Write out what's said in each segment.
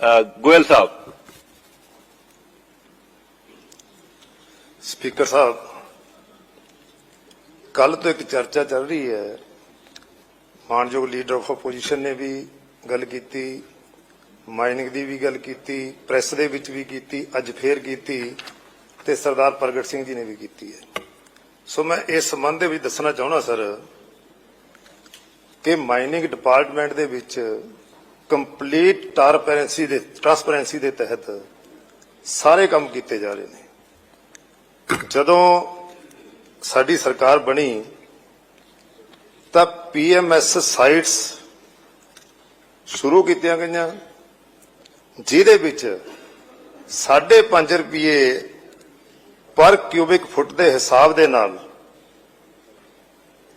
ਗੋਇਲ ਸਾਹਿਬ। Speaker ਸਾਹਿਬ ਕੱਲ ਤੋਂ ਇੱਕ ਚਰਚਾ ਚੱਲ ਰਹੀ ਹੈ। ਮਾਨਯੋਗ ਲੀਡਰ ਆਫ ਆਪੋਜੀਸ਼ਨ ਨੇ ਵੀ ਗੱਲ ਕੀਤੀ ਮਾਈਨਿੰਗ ਦੀ ਵੀ ਗੱਲ ਕੀਤੀ ਪ੍ਰੈਸ ਦੇ ਵਿੱਚ ਵੀ ਕੀਤੀ, ਅੱਜ ਫੇਰ ਕੀਤੀ ਤੇ ਸਰਦਾਰ ਪ੍ਰਗਟ ਸਿੰਘ ਜੀ ਨੇ ਵੀ ਕੀਤੀ ਹੈ। ਸੋ ਮੈਂ ਇਸ ਸੰਬੰਧ ਦੇ ਵਿੱਚ ਦੱਸਣਾ ਚਾਹੁੰਦਾ, ਸਰ, ਕਿ ਮਾਈਨਿੰਗ ਡਿਪਾਰਟਮੈਂਟ ਦੇ ਵਿੱਚ ਕੰਪਲੀਟ ਟ੍ਰਾਂਸਪੇਰੈਂਸੀ ਦੇ ਟ੍ਰਾਂਸਪੇਰੈਂਸੀ ਦੇ ਤਹਿਤ ਸਾਰੇ ਕੰਮ ਕੀਤੇ ਜਾ ਰਹੇ ਨੇ। ਜਦੋਂ ਸਾਡੀ ਸਰਕਾਰ ਬਣੀ, ਤਾਂ ਪੀਐਮਐਸ ਸਾਈਟਸ ਸ਼ੁਰੂ ਕੀਤੀਆਂ ਗਈਆਂ, ਜਿਹਦੇ ਵਿੱਚ 5.5 ਰੁਪਏ ਪਰ ਕਿਊਬਿਕ ਫੁੱਟ ਦੇ ਹਿਸਾਬ ਦੇ ਨਾਲ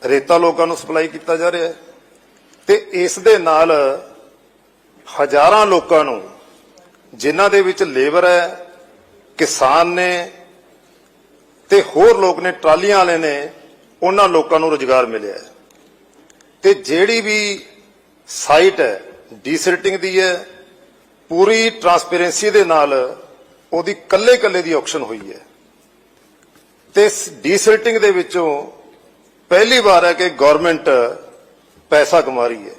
ਰੇਤਾ ਲੋਕਾਂ ਨੂੰ ਸਪਲਾਈ ਕੀਤਾ ਜਾ ਰਿਹਾ ਹੈ ਤੇ ਇਸ ਦੇ ਨਾਲ ਹਜ਼ਾਰਾਂ ਲੋਕਾਂ ਨੂੰ, ਜਿਨ੍ਹਾਂ ਦੇ ਵਿੱਚ ਲੇਬਰ ਹੈ, ਕਿਸਾਨ ਨੇ ਤੇ ਹੋਰ ਲੋਕ ਨੇ, ਟਰਾਲੀਆਂ ਵਾਲੇ ਨੇ, ਉਹਨਾਂ ਲੋਕਾਂ ਨੂੰ ਰੋਜ਼ਗਾਰ ਮਿਲਿਆ ਹੈ। ਤੇ ਜਿਹੜੀ ਵੀ ਸਾਈਟ ਹੈ ਡੀਸਿਲਟਿੰਗ ਦੀ ਹੈ, ਪੂਰੀ ਟਰਾਂਸਪੇਰੈਂਸੀ ਦੇ ਨਾਲ ਉਹਦੀ ਕੱਲੇ ਕੱਲੇ ਦੀ ਆਕਸ਼ਨ ਹੋਈ ਹੈ। ਤੇ ਡੀਸਿਲਟਿੰਗ ਦੇ ਵਿੱਚੋਂ ਪਹਿਲੀ ਵਾਰ ਹੈ ਕਿ ਗਵਰਨਮੈਂਟ ਪੈਸਾ ਕਮਾ ਰਹੀ ਹੈ।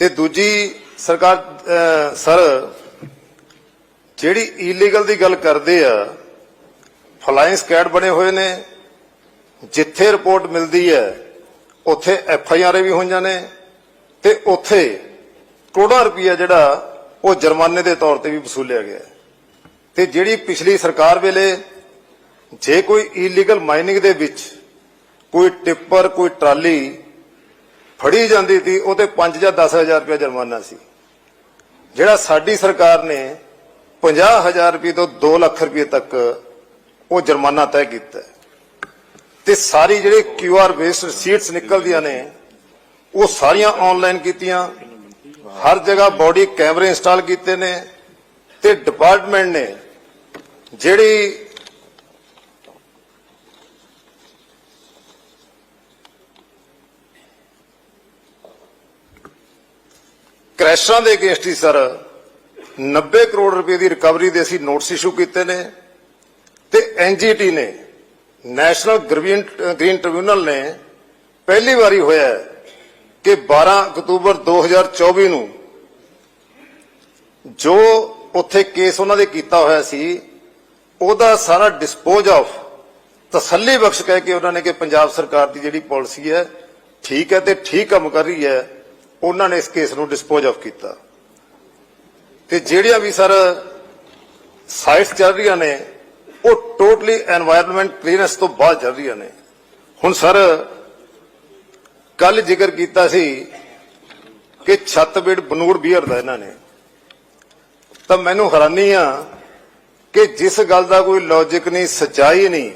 ਤੇ ਦੂਜੀ ਸਰਕਾਰ ਸਰ, ਜਿਹੜੀ ਇਲੀਗਲ ਦੀ ਗੱਲ ਕਰਦੇ ਆ, ਫਲਾਈਂਗ ਸਕੈਡ ਬਣੇ ਹੋਏ ਨੇ, ਜਿੱਥੇ ਰਿਪੋਰਟ ਮਿਲਦੀ ਹੈ, ਉੱਥੇ ਐਫ ਆਈ ਆਰ ਵੀ ਹੋਈਆਂ ਨੇ, ਤੇ ਉੱਥੇ ਕਰੋੜਾਂ ਰੁਪਈਆ ਜਿਹੜਾ ਉਹ ਜੁਰਮਾਨੇ ਦੇ ਤੌਰ ਤੇ ਵੀ ਵਸੂਲਿਆ ਗਿਆ ਹੈ। ਤੇ ਜਿਹੜੀ ਪਿਛਲੀ ਸਰਕਾਰ ਵੇਲੇ ਜੇ ਕੋਈ ਇਲੀਗਲ ਮਾਈਨਿੰਗ ਦੇ ਵਿੱਚ ਕੋਈ ਟਿੱਪਰ, ਕੋਈ ਟਰਾਲੀ ਫੜੀ ਜਾਂਦੀ ਸੀ, ਉਹ ਤੇ 5 ਜਾਂ 10000 ਰੁਪਏ ਜੁਰਮਾਨਾ ਸੀ। ਜਿਹੜਾ ਸਾਡੀ ਸਰਕਾਰ ਨੇ 50000 ਰੁਪਏ ਤੋਂ 2 ਲੱਖ ਰੁਪਏ ਤੱਕ ਉਹ ਜੁਰਮਾਨਾ ਤੈਅ ਕੀਤਾ ਤੇ ਸਾਰੀ ਜਿਹੜੇ ਕਿਊ ਆਰ ਬੇਸਡ ਸੀਟਸ ਨਿਕਲਦੀਆਂ ਨੇ, ਉਹ ਸਾਰੀਆਂ ਆਨਲਾਈਨ ਕੀਤੀਆਂ। ਹਰ ਜਗ੍ਹਾ ਬੋਡੀ ਕੈਮਰੇ ਇੰਸਟਾਲ ਕੀਤੇ ਨੇ। ਤੇ ਡਿਪਾਰਟਮੈਂਟ ਨੇ ਜਿਹੜੀ ਕ੍ਰੈਸ਼ਾਂ ਦੇ ਅਗੇਂਸਟ ਹੀ, ਸਰ। 90 ਕਰੋੜ ਰੁਪਏ ਦੀ ਰਿਕਵਰੀ ਦੇ ਅਸੀਂ ਨੋਟਿਸ ਇਸ਼ੂ ਕੀਤੇ ਨੇ ਤੇ ਐਨਜੀਟੀ ਨੇ, ਨੈਸ਼ਨਲ ਗ੍ਰੀਨ ਟ੍ਰਿਬਿਊਨਲ ਨੇ ਪਹਿਲੀ ਵਾਰੀ ਹੋਇਆ ਕਿ 12 ਅਕਤੂਬਰ 2024 ਨੂੰ ਜੋ ਉੱਥੇ ਕੇਸ ਉਹਨਾਂ ਦੇ ਕੀਤਾ ਹੋਇਆ ਸੀ, ਉਹਦਾ ਸਾਰਾ ਡਿਸਪੋਜ਼ ਆਫ ਤਸੱਲੀ ਬਖਸ਼ ਕਹਿ ਕੇ ਉਹਨਾਂ ਨੇ ਕਿ ਪੰਜਾਬ ਸਰਕਾਰ ਦੀ ਜਿਹੜੀ ਪਾਲਿਸੀ ਹੈ, ਠੀਕ ਹੈ ਤੇ ਠੀਕ ਕੰਮ ਕਰ ਰਹੀ ਹੈ। ਉਹਨਾਂ ਨੇ ਇਸ ਕੇਸ ਨੂੰ ਡਿਸਪੋਜ਼ ਆਫ ਕੀਤਾ। ਤੇ ਜਿਹੜੀਆਂ ਵੀ ਸਰ ਸਾਈਟਸ ਚੱਲ ਰਹੀਆਂ ਨੇ, ਉਹ ਟੋਟਲੀ এনवायरमेंट ਕਲੀਨੈਂਸ ਤੋਂ ਬਾਅਦ ਚੱਲ ਰਹੀਆਂ ਨੇ। ਹੁਣ ਸਰ ਕੱਲ ਜ਼ਿਕਰ ਕੀਤਾ ਸੀ ਕਿ ਛੱਤਬੀੜ ਬਨੂਰ ਬੀਅਰ ਦਾ ਇਹਨਾਂ ਨੇ। ਤਾਂ ਮੈਨੂੰ ਹੈਰਾਨੀ ਆ ਕਿ ਜਿਸ ਗੱਲ ਦਾ ਕੋਈ ਲੌਜੀਕ ਨਹੀਂ, ਸਚਾਈ ਨਹੀਂ,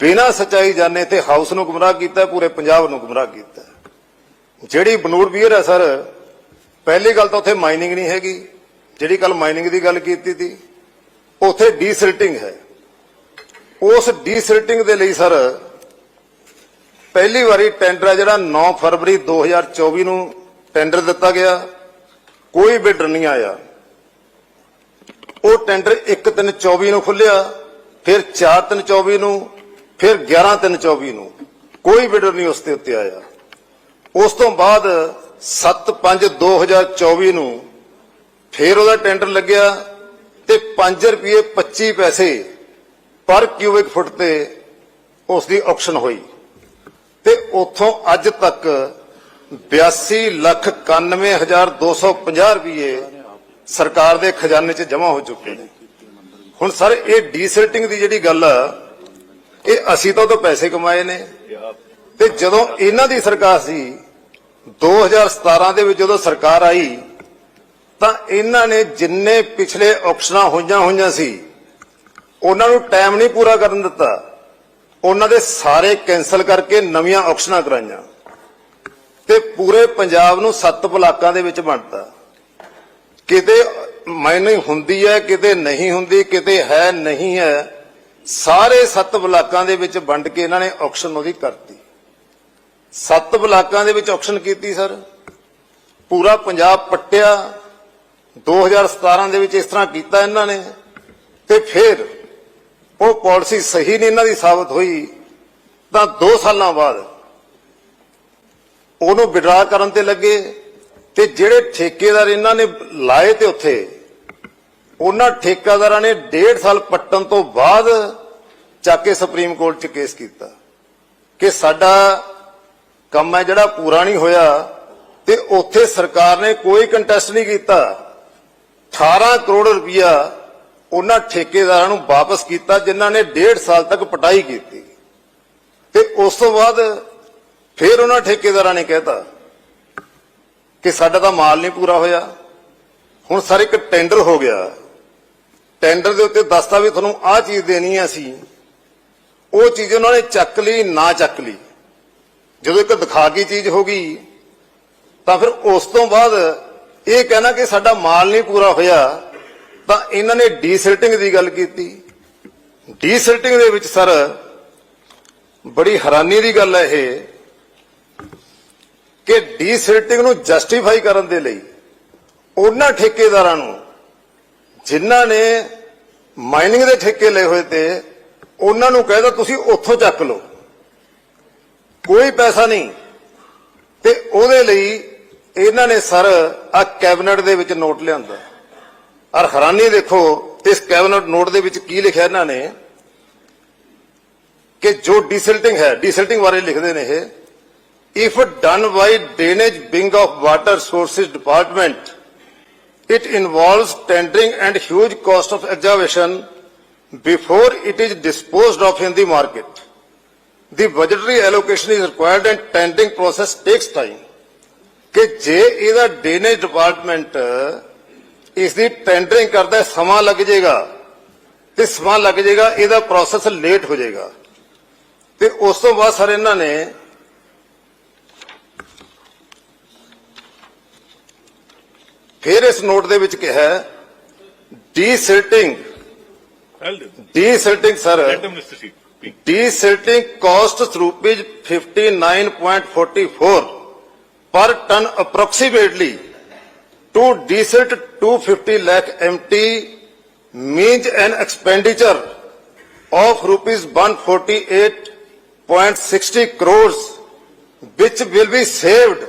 ਬਿਨਾਂ ਸਚਾਈ ਜਾਣੇ ਤੇ ਹਾਊਸ ਨੂੰ ਗੁੰਮਰਾਹ ਕੀਤਾ, ਪੂਰੇ ਪੰਜਾਬ ਨੂੰ ਗੁੰਮਰਾਹ ਕੀਤਾ। ਜਿਹੜੀ ਬਨੂੜ ਬੀਅਰ ਹੈ ਸਰ, ਪਹਿਲੀ ਗੱਲ ਤਾਂ ਉੱਥੇ ਮਾਈਨਿੰਗ ਨਹੀਂ ਹੈਗੀ। ਜਿਹੜੀ ਕੱਲ ਮਾਈਨਿੰਗ ਦੀ ਗੱਲ ਕੀਤੀ ਸੀ ਉੱਥੇ ਡੀਸਿਲਟਿੰਗ ਹੈ। ਉਸ ਡੀਸਿਲਟਿੰਗ ਦੇ ਲਈ ਸਰ, ਪਹਿਲੀ ਵਾਰੀ ਟੈਂਡਰ ਹੈ ਜਿਹੜਾ 9 ਫਰਵਰੀ 2024 ਨੂੰ ਟੈਂਡਰ ਦਿੱਤਾ ਗਿਆ। ਕੋਈ ਬਿਡਰ ਨਹੀਂ ਆਇਆ। ਉਹ ਟੈਂਡਰ 1/3/24 ਨੂੰ ਖੁੱਲਿਆ ਫਿਰ 4/3/24 ਨੂੰ, ਫਿਰ 11/3/24 ਨੂੰ। ਕੋਈ ਬਿਡਰ ਨਹੀਂ ਉਸ ਦੇ ਉੱਤੇ ਆਇਆ। ਉਸ ਤੋਂ ਬਾਅਦ 7/5/2024 ਨੂੰ ਫੇਰ ਉਹਦਾ ਟੈਂਡਰ ਲੱਗਿਆ ਤੇ 5 ਰੁਪਏ 25 ਪੈਸੇ ਪਰ ਕਿਊਬਿਕ ਫੁੱਟ ਤੇ ਉਸ ਦੀ ਆਕਸ਼ਨ ਹੋਈ। ਤੇ ਉਥੋਂ ਅੱਜ ਤੱਕ 82 ਲੱਖ 91250 ਰੁਪਏ ਸਰਕਾਰ ਦੇ ਖਜ਼ਾਨੇ 'ਚ ਜਮ੍ਹਾਂ ਹੋ ਚੁੱਕੇ ਨੇ। ਹੁਣ ਸਰ, ਇਹ ਡੀਸਿਲਟਿੰਗ ਦੀ ਜਿਹੜੀ ਗੱਲ ਆ, ਇਹ ਅਸੀਂ ਤਾਂ ਉਹ ਤੋਂ ਪੈਸੇ ਕਮਾਏ ਨੇ। ਤੇ ਜਦੋਂ ਇਹਨਾਂ ਦੀ ਸਰਕਾਰ ਸੀ 2017 ਦੇ ਵਿੱਚ ਜਦੋਂ ਸਰਕਾਰ ਆਈ, ਤਾਂ ਇਹਨਾਂ ਨੇ ਜਿੰਨੇ ਪਿਛਲੇ ਆਕਸ਼ਨਾਂ ਹੋਈਆਂ ਹੋਈਆਂ ਸੀ, ਉਹਨਾਂ ਨੂੰ ਟਾਈਮ ਨਹੀਂ ਪੂਰਾ ਕਰਨ ਦਿੱਤਾ। ਉਹਨਾਂ ਦੇ ਸਾਰੇ ਕੈਨਸਲ ਕਰਕੇ ਨਵੀਆਂ ਆਕਸ਼ਨਾਂ ਕਰਾਈਆਂ। ਤੇ ਪੂਰੇ ਪੰਜਾਬ ਨੂੰ ਸੱਤ ਬਲਾਕਾਂ ਦੇ ਵਿੱਚ ਵੰਡਤਾ। ਕਿਤੇ ਮਾਈਨਿੰਗ ਹੁੰਦੀ ਹੈ, ਕਿਤੇ ਨਹੀਂ ਹੁੰਦੀ, ਕਿਤੇ ਹੈ ਨਹੀਂ ਹੈ, ਸਾਰੇ ਸੱਤ ਬਲਾਕਾਂ ਦੇ ਵਿੱਚ ਵੰਡ ਕੇ ਇਹਨਾਂ ਨੇ ਆਕਸ਼ਨ ਉਹਦੀ ਕਰਤੀ। ਸੱਤ ਬਲਾਕਾਂ ਦੇ ਵਿੱਚ ਆਕਸ਼ਨ ਕੀਤੀ ਸਰ ਪੂਰਾ ਪੰਜਾਬ ਪੱਟਿਆ। 2017 ਦੇ ਵਿੱਚ ਇਸ ਤਰ੍ਹਾਂ ਕੀਤਾ ਇਹਨਾਂ ਨੇ। ਤੇ ਫਿਰ ਉਹ ਪਾਲਿਸੀ ਸਹੀ ਨਹੀਂ ਇਹਨਾਂ ਦੀ ਸਾਬਤ ਹੋਈ, ਤਾਂ 2 ਸਾਲਾਂ ਬਾਅਦ ਉਹਨੂੰ ਵਿਡਰਾ ਕਰਨ ਤੇ ਲੱਗੇ। ਤੇ ਜਿਹੜੇ ਠੇਕੇਦਾਰ ਇਹਨਾਂ ਨੇ ਲਾਏ ਤੇ ਉੱਥੇ, ਉਹਨਾਂ ਠੇਕੇਦਾਰਾਂ ਨੇ 1.5 ਸਾਲ ਪੱਟਣ ਤੋਂ ਬਾਅਦ ਚੱਕ ਕੇ ਸੁਪਰੀਮ ਕੋਰਟ 'ਚ ਕੇਸ ਕੀਤਾ ਕਿ ਸਾਡਾ ਕੰਮ ਹੈ ਜਿਹੜਾ ਪੂਰਾ ਨਹੀਂ ਹੋਇਆ ਤੇ ਉੱਥੇ ਸਰਕਾਰ ਨੇ ਕੋਈ ਕੰਟੈਸਟ ਨਹੀਂ ਕੀਤਾ। 18 ਕਰੋੜ ਰੁਪਇਆ ਉਹਨਾਂ ਠੇਕੇਦਾਰਾਂ ਨੂੰ ਵਾਪਸ ਕੀਤਾ ਜਿਨ੍ਹਾਂ ਨੇ 1.5 ਸਾਲ ਤੱਕ ਪਟਾਈ ਕੀਤੀ। ਤੇ ਉਸ ਤੋਂ ਬਾਅਦ ਫਿਰ ਉਹਨਾਂ ਠੇਕੇਦਾਰਾਂ ਨੇ ਕਹਿਤਾ ਕਿ ਸਾਡਾ ਤਾਂ ਮਾਲ ਨਹੀਂ ਪੂਰਾ ਹੋਇਆ। ਹੁਣ ਸਰ ਇੱਕ ਟੈਂਡਰ ਹੋ ਗਿਆ। ਟੈਂਡਰ ਦੇ ਉੱਤੇ ਦੱਸਤਾ ਵੀ ਤੁਹਾਨੂੰ ਆਹ ਚੀਜ਼ ਦੇਣੀ ਹੈ ਅਸੀਂ। ਉਹ ਚੀਜ਼ ਉਹਨਾਂ ਨੇ ਚੱਕ ਲਈ, ਨਾ ਚੱਕ ਲਈ। ਜਦੋਂ ਇੱਕ ਦਿਖਾ ਕੇ ਚੀਜ਼ ਹੋ ਗਈ, ਤਾਂ ਫਿਰ ਉਸ ਤੋਂ ਬਾਅਦ ਇਹ ਕਹਿਣਾ ਕਿ ਸਾਡਾ ਮਾਲ ਨਹੀਂ ਪੂਰਾ ਹੋਇਆ, ਤਾਂ ਇਹਨਾਂ ਨੇ ਡੀਸਿਲਟਿੰਗ ਦੀ ਗੱਲ ਕੀਤੀ। ਡੀਸਿਲਟਿੰਗ ਦੇ ਵਿੱਚ ਸਰ, ਬੜੀ ਹੈਰਾਨੀ ਦੀ ਗੱਲ ਹੈ ਇਹ, ਕਿ ਡੀਸਿਲਟਿੰਗ ਨੂੰ ਜਸਟੀਫਾਈ ਕਰਨ ਦੇ ਲਈ ਉਹਨਾਂ ਠੇਕੇਦਾਰਾਂ ਨੂੰ, ਜਿਨ੍ਹਾਂ ਨੇ ਮਾਈਨਿੰਗ ਦੇ ਠੇਕੇ ਲਏ ਹੋਏ ਤੇ, ਉਹਨਾਂ ਨੂੰ ਕਹਿਦਾ ਤੁਸੀਂ ਉੱਥੋਂ ਚੱਕ ਲਓ। ਕੋਈ ਪੈਸਾ ਨਹੀਂ। ਤੇ ਉਹਦੇ ਲਈ ਇਹਨਾਂ ਨੇ ਸਰ ਆ ਕੈਬਨਿਟ ਦੇ ਵਿੱਚ ਨੋਟ ਲਿਆਂਦਾ ਔਰ ਹੈਰਾਨੀ ਦੇਖੋ, ਇਸ ਕੈਬਨਿਟ ਨੋਟ ਦੇ ਵਿੱਚ ਕੀ ਲਿਖਿਆ ਇਹਨਾਂ ਨੇ? ਕਿ ਜੋ ਡੀਸਿਲਟਿੰਗ ਹੈ ਡੀਸਿਲਟਿੰਗ ਬਾਰੇ ਲਿਖਦੇ ਨੇ ਇਹ if done by drainage being of water sources department it involves tendering and huge cost of excavation before it is disposed of in the market. The budgetary allocation is required and tendering process takes time. ਕਿ ਜੇ ਇਹਦਾ drainage department ਇਸ ਦੀ tendering ਕਰਦਾ ਸਮਾਂ ਲੱਗ ਜਾਏਗਾ ਤੇ ਸਮਾਂ ਲੱਗ ਜਾਏਗਾ ਇਹਦਾ ਪ੍ਰੋਸੈਸ ਲੇਟ ਹੋ ਜਾਏਗਾ ਤੇ ਉਸ ਤੋਂ ਬਾਅਦ ਸਰ ਇਹਨਾਂ ਨੇ ਫਿਰ ਇਸ ਨੋਟ ਦੇ ਵਿੱਚ ਕਿਹਾ desilting Held. Desilting sir Desilting costs rupees 59.44 per ton approximately. To desilt 250 lakh MT means an expenditure of rupees 148.60 crores which will be saved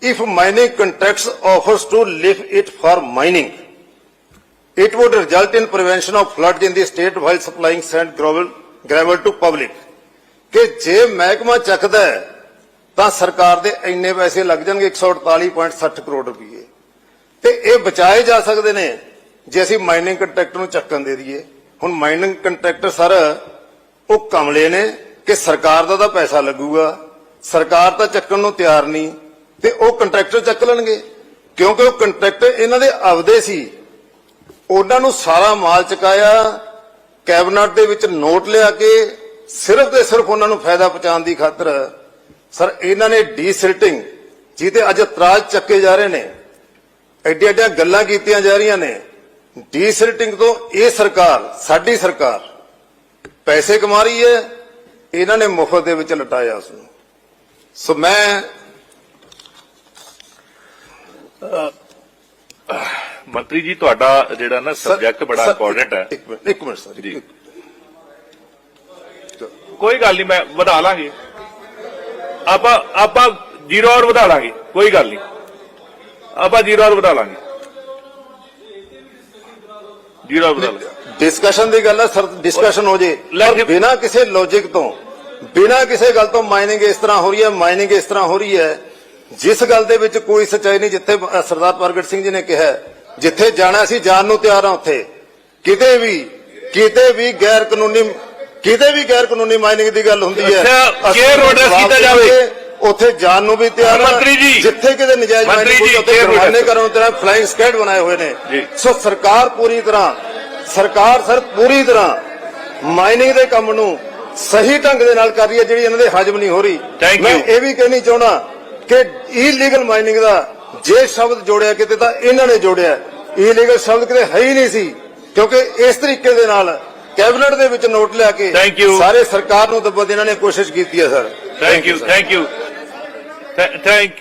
if mining contracts offers to leave it for mining. It would result in prevention of floods in the state while supplying sand gravel, gravel to public ਕਿ ਜੇ ਮਹਿਕਮਾ ਚੱਕਦਾ ਤਾਂ ਸਰਕਾਰ ਦੇ ਇੰਨੇ ਪੈਸੇ ਲੱਗ ਜਾਣਗੇ 148.60 ਕਰੋੜ ਰੁਪਏ ਤੇ ਇਹ ਬਚਾਏ ਜਾ ਸਕਦੇ ਨੇ, ਜੇ ਅਸੀਂ ਮਾਈਨਿੰਗ ਕੰਟਰੈਕਟਰ ਨੂੰ ਚੱਕਣ ਦੇ ਦਈਏ। ਹੁਣ ਮਾਈਨਿੰਗ ਕੰਟਰੈਕਟਰ ਸਰ, ਉਹ ਕਮਲੇ ਨੇ ਕਿ ਸਰਕਾਰ ਦਾ ਤਾਂ ਪੈਸਾ ਲੱਗੂਗਾ, ਸਰਕਾਰ ਤਾਂ ਚੱਕਣ ਨੂੰ ਤਿਆਰ ਨਹੀਂ, ਤੇ ਉਹ ਕੰਟਰੈਕਟਰ ਚੱਕ ਲੈਣਗੇ। ਕਿਉਂਕਿ ਉਹ ਕੰਟਰੈਕਟਰ ਇਹਨਾਂ ਦੇ ਆਪਦੇ ਸੀ। ਉਹਨਾਂ ਨੂੰ ਸਾਰਾ ਮਾਲ ਚੁਕਾਇਆ ਕੈਬਨਿਟ ਦੇ ਵਿੱਚ ਨੋਟ ਲਿਆ ਕੇ ਸਿਰਫ ਤੇ ਸਿਰਫ ਉਹਨਾਂ ਨੂੰ ਫਾਇਦਾ ਪਹੁੰਚਾਉਣ ਦੀ ਖਾਤਰ ਸਰ, ਇਹਨਾਂ ਨੇ ਡੀਸਿਲਟਿੰਗ ਜਿਹਦੇ ਅੱਜ ਇਤਰਾਜ਼ ਚੱਕੇ ਜਾ ਰਹੇ ਨੇ, ਐਡੀਆਂ ਐਡੀਆਂ ਗੱਲਾਂ ਕੀਤੀਆਂ ਜਾ ਰਹੀਆਂ ਨੇ, ਡੀਸਿਲਟਿੰਗ ਤੋਂ ਇਹ ਸਰਕਾਰ, ਸਾਡੀ ਸਰਕਾਰ ਪੈਸੇ ਕਮਾ ਰਹੀ ਹੈ, ਇਹਨਾਂ ਨੇ ਮੁਫਤ ਦੇ ਵਿੱਚ ਲਟਾਇਆ ਉਸ ਨੂੰ। ਸੋ ਮੈਂ ਮੰਤਰੀ ਜੀ ਤੁਹਾਡਾ ਜਿਹੜਾ ਨਾ ਸਰ- ਸਬਜੈਕਟ ਬੜਾ ਸਰ, ਇੰਪੋਰਟੈਂਟ ਹੈ ਇੱਕ ਮਿੰਟ ਇੱਕ ਮਿੰਟ ਸਰ ਜੀ। ਇੱਕ- ਕੋਈ ਗੱਲ ਨਹੀਂ ਮੈਂ ਵਧਾ ਲਾਂਗੇ ਆਪਾਂ ਆਪਾਂ ਜ਼ੀਰੋ ਆਰ ਵਧਾ ਲਾਂਗੇ ਕੋਈ ਗੱਲ ਨਹੀਂ ਆਪਾਂ ਜ਼ੀਰੋ ਆਰ ਵਧਾ ਲਾਂਗੇ ਜ਼ੀਰੋ ਆਰ ਵਧਾ ਲਾਂਗੇ ਡਿਸਕਸ਼ਨ ਦੀ ਗੱਲ ਹੈ ਸਰ ਡਿਸਕਸ਼ਨ ਹੋ ਜੇ ਲੈ ਪਰ ਕੇ- ਬਿਨਾ ਕਿਸੇ ਲੌਜੀਕ ਤੋਂ ਬਿਨਾ ਕਿਸੇ ਗੱਲ ਤੋਂ ਮਾਈਨਿੰਗ ਇਸ ਤਰ੍ਹਾਂ ਹੋ ਰਹੀ ਹੈ ਮਾਈਨਿੰਗ ਇਸ ਤਰ੍ਹਾਂ ਹੋ ਰਹੀ ਹੈ ਜਿਸ ਗੱਲ ਦੇ ਵਿੱਚ ਕੋਈ ਸੱਚਾਈ ਨਹੀਂ ਜਿੱਥੇ ਅ, ਸਰਦਾਰ ਪ੍ਰਗਟ ਸਿੰਘ ਜੀ ਨੇ ਕਿਹਾ ਹੈ, ਜਿੱਥੇ ਜਾਣਾ ਸੀ ਜਾਣ ਨੂੰ ਤਿਆਰ ਹਾਂ ਉੱਥੇ ਕਿਤੇ ਵੀ ਕਿਤੇ ਵੀ ਗੈਰ ਕਾਨੂੰਨੀ ਕਿਤੇ ਵੀ ਗੈਰ ਕਾਨੂੰਨੀ ਮਾਈਨਿੰਗ ਦੀ ਗੱਲ ਹੁੰਦੀ ਹੈ notice ਜਵਾਬ ਕੀਤਾ ਜਾਵੇ। ਉੱਥੇ ਜਾਣ ਨੂੰ ਵੀ ਤਿਆਰ ਜੀ। ਜਿੱਥੇ ਕਿਤੇ ਨਜਾਇਜ਼ ਮਾਈਨਿੰਗ ਹੋਈ ਉੱਥੇ ਜੁਰਮਾਨੇ। ਕਰਨ ਤਿਆਰ ਫਲਾਈਂਗ ਸਕੈਡ ਬਣਾਏ ਹੋਏ ਨੇ। ਸੋ ਸਰਕਾਰ ਪੂਰੀ ਤਰ੍ਹਾਂ ਸਰਕਾਰ ਸਰ ਪੂਰੀ ਤਰ੍ਹਾਂ ਮਾਈਨਿੰਗ ਦੇ ਕੰਮ ਨੂੰ ਸਹੀ ਢੰਗ ਦੇ ਨਾਲ ਕਰ ਰਹੀ ਹੈ ਜਿਹੜੀ ਇਹਨਾਂ ਦੇ ਹਜਮ ਨਹੀਂ ਹੋ ਰਹੀ ਮੈਂ. ਇਹ ਵੀ ਕਹਿਣੀ ਚਾਹਣਾ ਕਿ ਇਲੀਗਲ ਮਾਈਨਿੰਗ ਦਾ ਜੇ ਸ਼ਬਦ ਜੋੜਿਆ ਕਿਤੇ ਤਾਂ ਇਹਨਾਂ ਨੇ ਜੋੜਿਆ ਇਲੀਗਲ ਸ਼ਬਦ ਕਿਤੇ ਹੈ ਹੀ ਨਹੀਂ ਸੀ ਕਿਉਂਕਿ ਇਸ ਤਰੀਕੇ ਦੇ ਨਾਲ ਕੈਬਨਿਟ ਦੇ ਵਿੱਚ ਨੋਟ ਲਿਆ ਕੇ. ਸਾਰੇ ਸਰਕਾਰ ਨੂੰ ਦੱਬਣ ਦੀ ਇਹਨਾਂ ਨੇ ਕੋਸ਼ਿਸ਼ ਕੀਤੀ ਹੈ sir thank you. Thank you thank